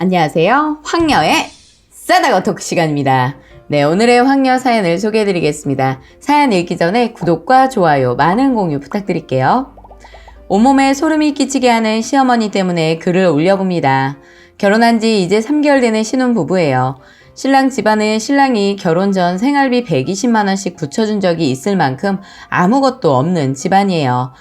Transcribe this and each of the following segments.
안녕하세요. 황녀의 싸다고 토크 시간입니다. 네, 오늘의 황녀 사연을 소개해드리겠습니다. 사연 읽기 전에 구독과 좋아요, 많은 공유 부탁드릴게요. 온몸에 소름이 끼치게 하는 시어머니 때문에 글을 올려봅니다. 결혼한 지 이제 3개월 되는 신혼 부부예요. 신랑 집안은 신랑이 결혼 전 생활비 120만원씩 붙여준 적이 있을 만큼 아무것도 없는 집안이에요.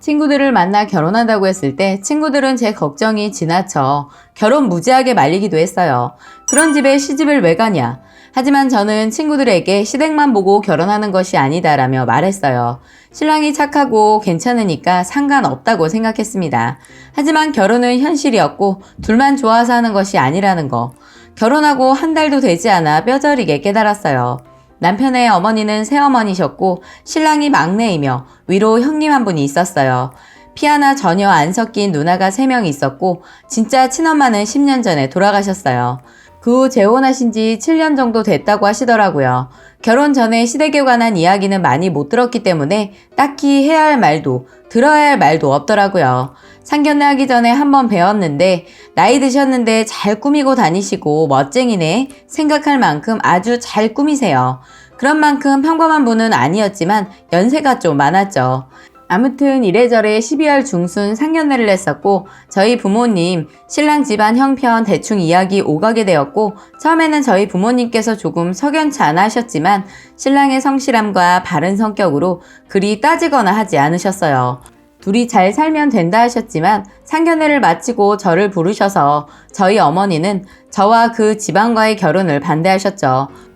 친구들을 만나 결혼한다고 했을 때 친구들은 제 걱정이 지나쳐 결혼 무지하게 말리기도 했어요. 그런 집에 시집을 왜 가냐? 하지만 저는 친구들에게 시댁만 보고 결혼하는 것이 아니다라며 말했어요. 신랑이 착하고 괜찮으니까 상관없다고 생각했습니다. 하지만 결혼은 현실이었고 둘만 좋아서 하는 것이 아니라는 거. 결혼하고 한 달도 되지 않아 뼈저리게 깨달았어요. 남편의 어머니는 새어머니셨고 신랑이 막내이며 위로 형님 한 분이 있었어요. 피 하나 전혀 안 섞인 누나가 3명 있었고 진짜 친엄마는 10년 전에 돌아가셨어요. 그 후 재혼하신 지 7년 정도 됐다고 하시더라고요. 결혼 전에 시댁에 관한 이야기는 많이 못 들었기 때문에 딱히 해야 할 말도 들어야 할 말도 없더라고요. 상견례 하기 전에 한번 배웠는데 나이 드셨는데 잘 꾸미고 다니시고 멋쟁이네 생각할 만큼 아주 잘 꾸미세요. 그런 만큼 평범한 분은 아니었지만 연세가 좀 많았죠. 아무튼 이래저래 12월 중순 상견례를 했었고 저희 부모님 신랑 집안 형편 대충 이야기 오가게 되었고 처음에는 저희 부모님께서 조금 석연치 않아 하셨지만 신랑의 성실함과 바른 성격으로 그리 따지거나 하지 않으셨어요. 둘이 잘 살면 된다 하셨지만 상견례를 마치고 저를 부르셔서 저희 어머니는 저와 그 집안과의 결혼을 반대하셨죠.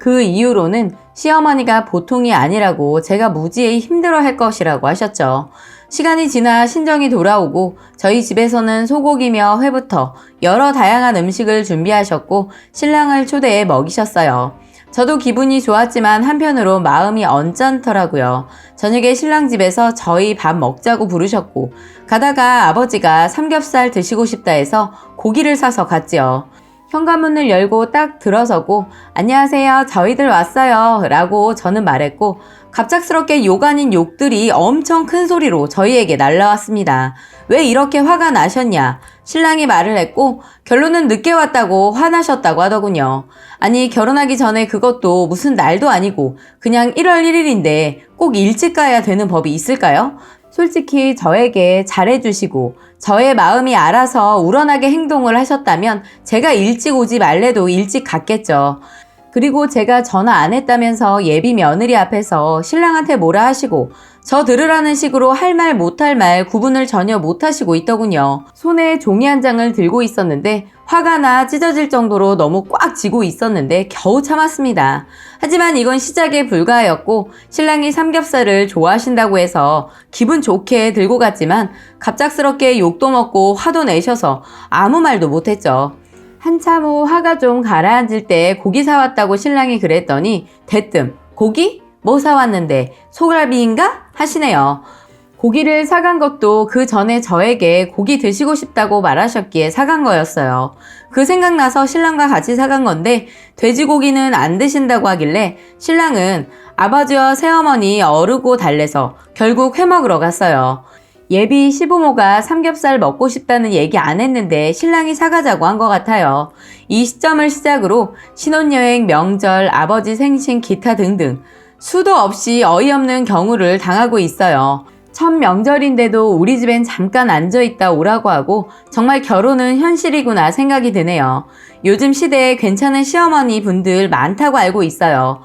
그 이유로는 시어머니가 보통이 아니라고 제가 무지해 힘들어 할 것이라고 하셨죠. 시간이 지나 신정이 돌아오고 저희 집에서는 소고기며 회부터 여러 다양한 음식을 준비하셨고 신랑을 초대해 먹이셨어요. 저도 기분이 좋았지만 한편으로 마음이 언짢더라고요. 저녁에 신랑 집에서 저희 밥 먹자고 부르셨고 가다가 아버지가 삼겹살 드시고 싶다 해서 고기를 사서 갔지요. 현관문을 열고 딱 들어서고 안녕하세요 저희들 왔어요 라고 저는 말했고 갑작스럽게 욕 아닌 욕들이 엄청 큰 소리로 저희에게 날라왔습니다. 왜 이렇게 화가 나셨냐? 신랑이 말을 했고 결론은 늦게 왔다고 화나셨다고 하더군요. 아니 결혼하기 전에 그것도 무슨 날도 아니고 그냥 1월 1일인데 꼭 일찍 가야 되는 법이 있을까요? 솔직히 저에게 잘해주시고 저의 마음이 알아서 우러나게 행동을 하셨다면 제가 일찍 오지 말래도 일찍 갔겠죠. 그리고 제가 전화 안 했다면서 예비 며느리 앞에서 신랑한테 뭐라 하시고 저 들으라는 식으로 할 말 못할 말 구분을 전혀 못 하시고 있더군요. 손에 종이 한 장을 들고 있었는데 화가 나 찢어질 정도로 너무 꽉 쥐고 있었는데 겨우 참았습니다. 하지만 이건 시작에 불과하였고 신랑이 삼겹살을 좋아하신다고 해서 기분 좋게 들고 갔지만 갑작스럽게 욕도 먹고 화도 내셔서 아무 말도 못했죠. 한참 후 화가 좀 가라앉을 때 고기 사왔다고 신랑이 그랬더니 대뜸 고기? 뭐 사왔는데 소갈비인가? 하시네요. 고기를 사간 것도 그 전에 저에게 고기 드시고 싶다고 말하셨기에 사간 거였어요. 그 생각나서 신랑과 같이 사간 건데 돼지고기는 안 드신다고 하길래 신랑은 아버지와 새어머니 어르고 달래서 결국 회 먹으러 갔어요. 예비 시부모가 삼겹살 먹고 싶다는 얘기 안 했는데 신랑이 사가자고 한 것 같아요. 이 시점을 시작으로 신혼여행, 명절, 아버지 생신, 기타 등등 수도 없이 어이없는 경우를 당하고 있어요. 첫 명절인데도 우리 집엔 잠깐 앉아있다 오라고 하고 정말 결혼은 현실이구나 생각이 드네요. 요즘 시대에 괜찮은 시어머니 분들 많다고 알고 있어요.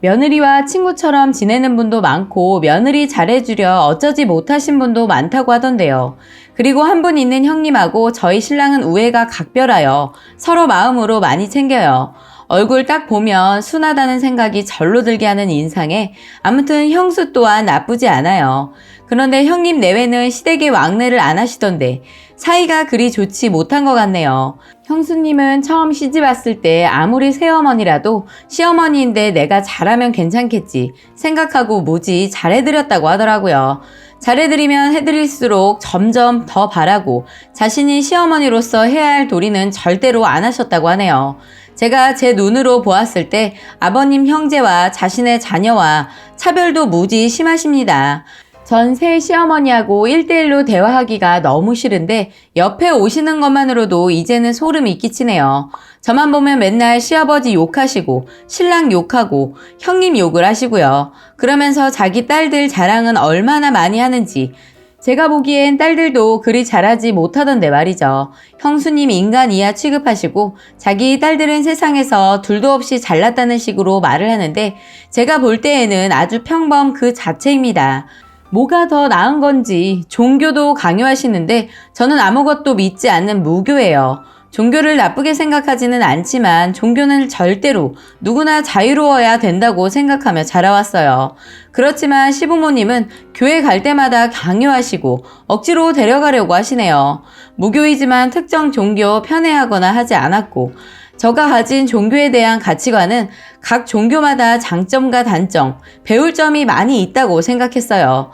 며느리와 친구처럼 지내는 분도 많고 며느리 잘해주려 어쩌지 못하신 분도 많다고 하던데요. 그리고 한 분 있는 형님하고 저희 신랑은 우애가 각별하여 서로 마음으로 많이 챙겨요. 얼굴 딱 보면 순하다는 생각이 절로 들게 하는 인상에 아무튼 형수 또한 나쁘지 않아요. 그런데 형님 내외는 시댁에 왕래를 안 하시던데 사이가 그리 좋지 못한 것 같네요. 형수님은 처음 시집 왔을 때 아무리 새어머니라도 시어머니인데 내가 잘하면 괜찮겠지 생각하고 무지 잘해드렸다고 하더라고요. 잘해드리면 해드릴수록 점점 더 바라고 자신이 시어머니로서 해야 할 도리는 절대로 안 하셨다고 하네요. 제가 제 눈으로 보았을 때 아버님 형제와 자신의 자녀와 차별도 무지 심하십니다. 전 새 시어머니하고 1대1로 대화하기가 너무 싫은데 옆에 오시는 것만으로도 이제는 소름이 끼치네요. 저만 보면 맨날 시아버지 욕하시고 신랑 욕하고 형님 욕을 하시고요. 그러면서 자기 딸들 자랑은 얼마나 많이 하는지 제가 보기엔 딸들도 그리 잘하지 못하던데 말이죠. 형수님 인간 이하 취급하시고 자기 딸들은 세상에서 둘도 없이 잘났다는 식으로 말을 하는데 제가 볼 때에는 아주 평범 그 자체입니다. 뭐가 더 나은 건지 종교도 강요하시는데 저는 아무것도 믿지 않는 무교예요. 종교를 나쁘게 생각하지는 않지만 종교는 절대로 누구나 자유로워야 된다고 생각하며 자라왔어요. 그렇지만 시부모님은 교회 갈 때마다 강요하시고 억지로 데려가려고 하시네요. 무교이지만 특정 종교 편애하거나 하지 않았고 저가 가진 종교에 대한 가치관은 각 종교마다 장점과 단점, 배울 점이 많이 있다고 생각했어요.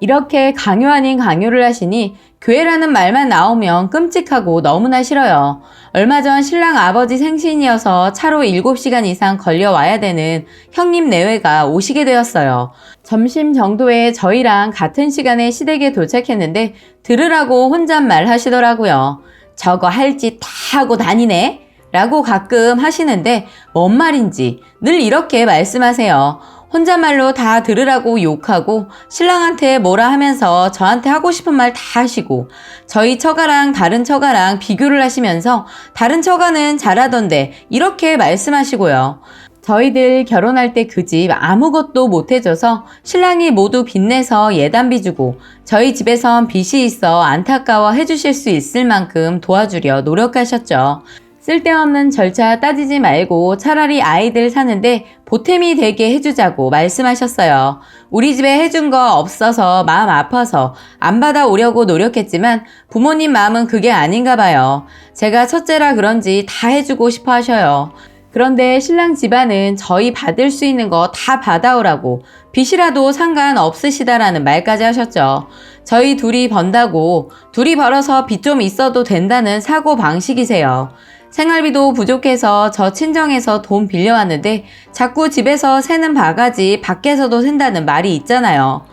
이렇게 강요 아닌 강요를 하시니 교회라는 말만 나오면 끔찍하고 너무나 싫어요. 얼마 전 신랑 아버지 생신이어서 차로 7시간 이상 걸려와야 되는 형님 내외가 오시게 되었어요. 점심 정도에 저희랑 같은 시간에 시댁에 도착했는데 들으라고 혼잣말 하시더라고요. 저거 할 짓 다 하고 다니네? 라고 가끔 하시는데 뭔 말인지 늘 이렇게 말씀하세요. 혼잣말로 다 들으라고 욕하고 신랑한테 뭐라 하면서 저한테 하고 싶은 말 다 하시고 저희 처가랑 다른 처가랑 비교를 하시면서 다른 처가는 잘하던데 이렇게 말씀하시고요. 저희들 결혼할 때 그 집 아무것도 못 해줘서 신랑이 모두 빚내서 예단비 주고 저희 집에선 빚이 있어 안타까워 해주실 수 있을 만큼 도와주려 노력하셨죠. 쓸데없는 절차 따지지 말고 차라리 아이들 사는데 보탬이 되게 해주자고 말씀하셨어요. 우리 집에 해준 거 없어서 마음 아파서 안 받아오려고 노력했지만 부모님 마음은 그게 아닌가 봐요. 제가 첫째라 그런지 다 해주고 싶어 하셔요. 그런데 신랑 집안은 저희 받을 수 있는 거 다 받아오라고 빚이라도 상관없으시다라는 말까지 하셨죠. 저희 둘이 번다고 둘이 벌어서 빚 좀 있어도 된다는 사고 방식이세요. 생활비도 부족해서 저 친정에서 돈 빌려왔는데 자꾸 집에서 새는 바가지 밖에서도 샌다는 말이 있잖아요.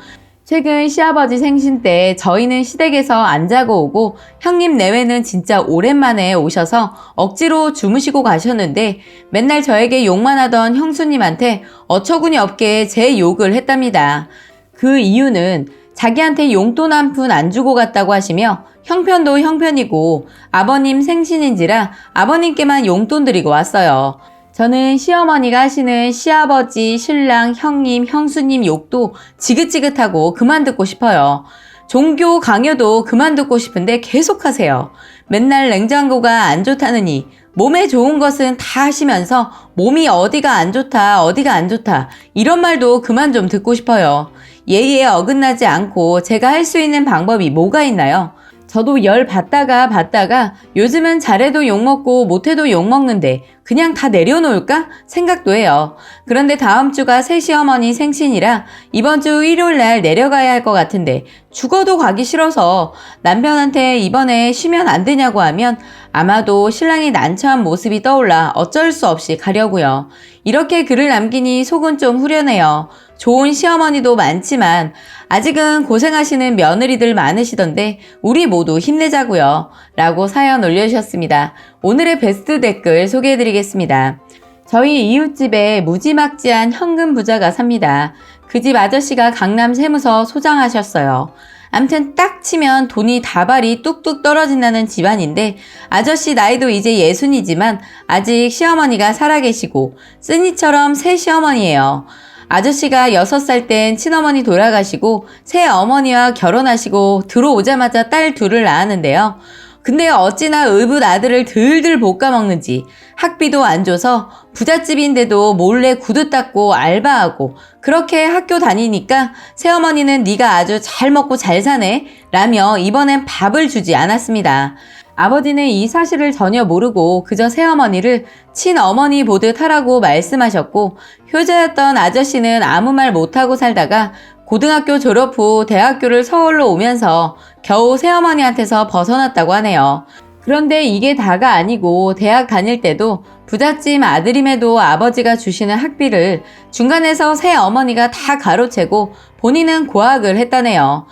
최근 시아버지 생신 때 저희는 시댁에서 안 자고 오고 형님 내외는 진짜 오랜만에 오셔서 억지로 주무시고 가셨는데 맨날 저에게 욕만 하던 형수님한테 어처구니 없게 제 욕을 했답니다. 그 이유는 자기한테 용돈 한 푼 안 주고 갔다고 하시며 형편도 형편이고 아버님 생신인지라 아버님께만 용돈 드리고 왔어요. 저는 시어머니가 하시는 시아버지, 신랑, 형님, 형수님 욕도 지긋지긋하고 그만 듣고 싶어요. 종교 강요도 그만 듣고 싶은데 계속 하세요. 맨날 냉장고가 안 좋다느니 몸에 좋은 것은 다 하시면서 몸이 어디가 안 좋다, 어디가 안 좋다 이런 말도 그만 좀 듣고 싶어요. 예의에 어긋나지 않고 제가 할 수 있는 방법이 뭐가 있나요? 저도 열 받다가 받다가 요즘은 잘해도 욕먹고 못해도 욕먹는데 그냥 다 내려놓을까 생각도 해요. 그런데 다음 주가 새 시어머니 생신이라 이번 주 일요일 날 내려가야 할 것 같은데 죽어도 가기 싫어서 남편한테 이번에 쉬면 안 되냐고 하면 아마도 신랑이 난처한 모습이 떠올라 어쩔 수 없이 가려고요. 이렇게 글을 남기니 속은 좀 후련해요. 좋은 시어머니도 많지만 아직은 고생하시는 며느리들 많으시던데 우리 모두 힘내자고요. 라고 사연 올려주셨습니다. 오늘의 베스트 댓글 소개해드리겠습니다. 저희 이웃집에 무지막지한 현금 부자가 삽니다. 그 집 아저씨가 강남 세무서 소장하셨어요. 암튼 딱 치면 돈이 다발이 뚝뚝 떨어진다는 집안인데 아저씨 나이도 이제 예순이지만 아직 시어머니가 살아계시고 쓰니처럼 새 시어머니예요. 아저씨가 6살 땐 친어머니 돌아가시고 새 어머니와 결혼하시고 들어오자마자 딸 둘을 낳았는데요. 근데 어찌나 의붓 아들을 들들 볶아먹는지 학비도 안 줘서 부잣집인데도 몰래 구두 닦고 알바하고 그렇게 학교 다니니까 새어머니는 네가 아주 잘 먹고 잘 사네 라며 이번엔 밥을 주지 않았습니다. 아버지는 이 사실을 전혀 모르고 그저 새어머니를 친어머니 보듯 하라고 말씀하셨고 효자였던 아저씨는 아무 말 못하고 살다가 고등학교 졸업 후 대학교를 서울로 오면서 겨우 새어머니한테서 벗어났다고 하네요. 그런데 이게 다가 아니고 대학 다닐 때도 부잣집 아들임에도 아버지가 주시는 학비를 중간에서 새 어머니가 다 가로채고 본인은 고학을 했다네요.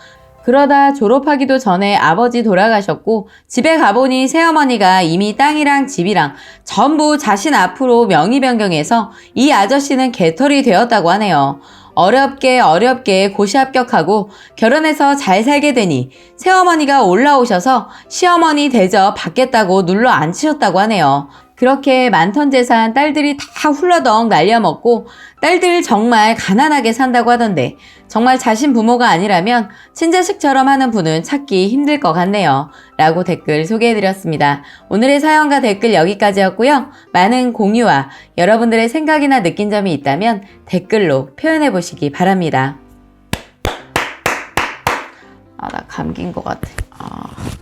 그러다 졸업하기도 전에 아버지 돌아가셨고 집에 가보니 새어머니가 이미 땅이랑 집이랑 전부 자신 앞으로 명의 변경해서 이 아저씨는 개털이 되었다고 하네요. 어렵게 어렵게 고시 합격하고 결혼해서 잘 살게 되니 새어머니가 올라오셔서 시어머니 대접 받겠다고 눌러 앉히셨다고 하네요. 그렇게 많던 재산 딸들이 다 훌러덩 날려먹고 딸들 정말 가난하게 산다고 하던데 정말 자신 부모가 아니라면 친자식처럼 하는 분은 찾기 힘들 것 같네요. 라고 댓글 소개해드렸습니다. 오늘의 사연과 댓글 여기까지였고요. 많은 공유와 여러분들의 생각이나 느낀 점이 있다면 댓글로 표현해보시기 바랍니다. 아, 나 감기인 것 같아. 아.